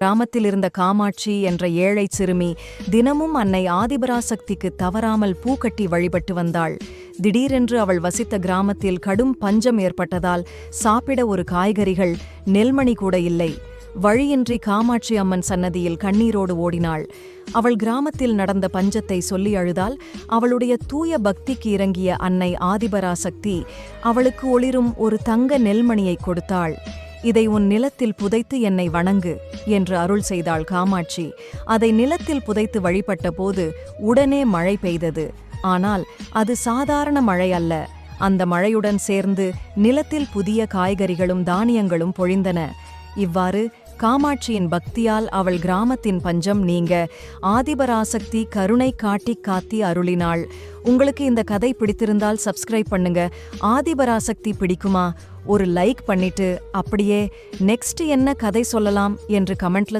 கிராமத்தில் இருந்த காமாட்சி என்ற ஏழை சிறுமி தினமும் அன்னை ஆதிபராசக்திக்கு தவறாமல் பூக்கட்டி வழிபட்டு வந்தாள். திடீரென்று அவள் வசித்த கிராமத்தில் கடும் பஞ்சம் ஏற்பட்டதால் சாப்பிட ஒரு காய்கறிகள் நெல்மணி கூட இல்லை. வழியின்றி காமாட்சி அம்மன் சன்னதியில் கண்ணீரோடு ஓடினாள். அவள் கிராமத்தில் நடந்த பஞ்சத்தை சொல்லி அழுதால் அவளுடைய தூய பக்திக்கு இறங்கிய அன்னை ஆதிபராசக்தி அவளுக்கு ஒளிரும் ஒரு தங்க நெல்மணியை கொடுத்தாள். இதை உன் நிலத்தில் புதைத்து என்னை வணங்கு என்று அருள் செய்தாள் காமாட்சி. அதை நிலத்தில் புதைத்து வழிபட்ட போது உடனே மழை பெய்தது. ஆனால் அது சாதாரண மழை அல்ல. அந்த மழையுடன் சேர்ந்து நிலத்தில் புதிய காய்கறிகளும் தானியங்களும் பொழிந்தன. இவ்வாறு காமாட்சியின் பக்தியால் அவள் கிராமத்தின் பஞ்சம் நீங்க ஆதிபராசக்தி கருணை காட்டி காத்தி அருளினாள். உங்களுக்கு இந்த கதை பிடித்திருந்தால் சப்ஸ்கிரைப் பண்ணுங்க. ஆதிபராசக்தி பிடிக்குமா? ஒரு லைக் பண்ணிட்டு அப்படியே நெக்ஸ்ட் என்ன கதை சொல்லலாம் என்று கமெண்ட்ல